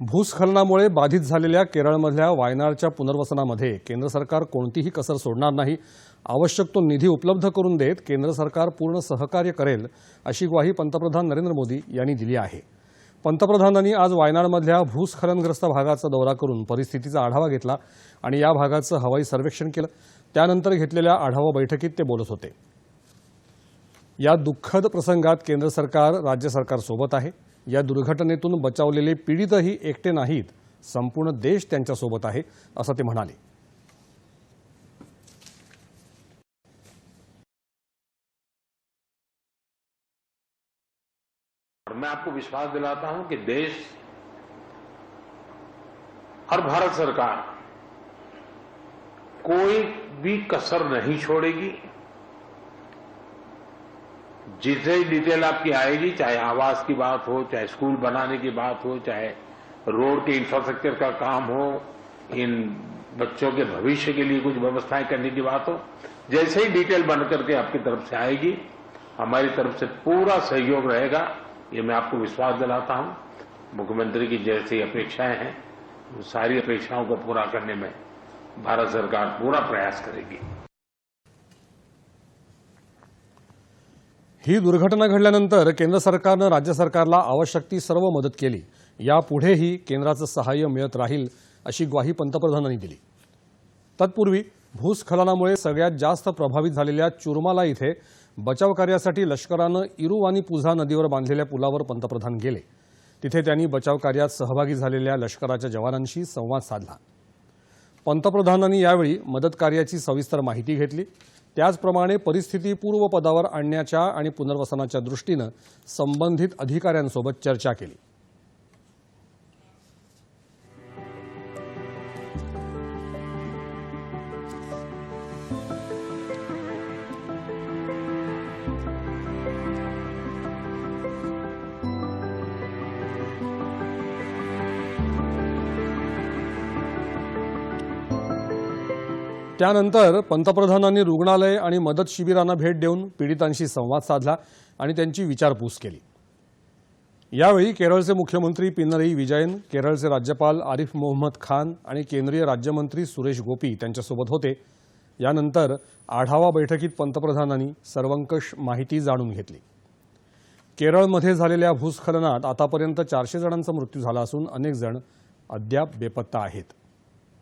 भूस्खलनामुळे बाधित झालेल्या केरळमधल्या वायनाडच्या पुनर्वसनामध्ये केंद्र सरकार कोणतीही कसर सोडणार नाही. आवश्यक तो निधी उपलब्ध करून देत केंद्र सरकार पूर्ण सहकार्य करेल अशी ग्वाही पंतप्रधान नरेंद्र मोदी यांनी दिली आहे. पंतप्रधानांनी आज वायनाडमधल्या भूस्खलनग्रस्त भागाचा दौरा करून परिस्थितीचा आढावा घेतला आणि या भागाचं हवाई सर्वेक्षण केलं. त्यानंतर घेतलेल्या आढावा बैठकीत ते बोलत होते. या दुःखद प्रसंगात केंद्र सरकार राज्य सरकारसोबत आहे. या दुर्घटनेत दुर्घटनेतून बचावलेले पीडितही एकटे नाहीत, संपूर्ण देश त्यांच्यासोबत आहे, असं ते म्हणाले. मैं आपको विश्वास दिलाता हूँ कि देश और भारत सरकार कोई भी कसर नहीं छोड़ेगी। जिसे डिटेल आपकी आएगी, चाहे आवास की बात हो, चाहे स्कूल बनाने की बात हो, चाहे रोड के इंफ्रास्ट्रक्चर का काम हो, इन बच्चों के भविष्य के लिए कुछ व्यवस्थाएँ करने की बात हो, जैसे ही डिटेल बन करके आपकी तरफ़ से आएगी, हमारी तरफ़ से पूरा सहयोग रहेगा, ये मैं आपको विश्वास दिलाता हूँ। मुख्यमंत्री की जैसी अपेक्षाएँ हैं, उन सारी अपेक्षाओं को पूरा करने में भारत सरकार पूरा प्रयास करेगी। ही दुर्घटना घडल्यानंतर केंद्र सरकारनं राज्य सरकारला आवश्यक ती सर्व मदत केली. यापुढेही केंद्राचं सहाय्य मिळत राहील अशी ग्वाही पंतप्रधानांनी दिली. तत्पूर्वी भूस्खलनामुळे सगळ्यात जास्त प्रभावित झालेल्या चुरमाला इथे बचाव कार्यासाठी लष्करानं इरुवानी पुझा नदीवर बांधलेल्या पुलावर पंतप्रधान गेले. तिथे त्यांनी बचाव कार्यात सहभागी झालेल्या लष्कराच्या जवानांशी संवाद साधला. पंतप्रधानांनी यावेळी मदतकार्याची सविस्तर माहिती घेतली. त्याचप्रमाणे परिस्थिती पूर्वपदावर आणण्याच्या आणि पुनर्वसनाच्या दृष्टीनं संबंधित अधिकाऱ्यांसोबत चर्चा केली. त्यानंतर पंतप्रधानांनी रुग्णालय आणि मदत शिबिरांना भेट देऊन पीडितांशी संवाद साधला आणि त्यांची विचारपूस केली. यावेळी केरळचे मुख्यमंत्री पिनरई विजयन केरळचे राज्यपाल आरिफ मोहम्मद खान आणि केंद्रीय राज्यमंत्री सुरेश गोपी त्यांच्यासोबत होते. यानंतर आढावा बैठकीत पंतप्रधानांनी सर्वंकष माहिती जाणून घेतली. केरळमध्ये झालेल्या भूस्खलनात आतापर्यंत चारशे जणांचा मृत्यू झाला असून अनेक जण अद्याप बेपत्ता आहेत.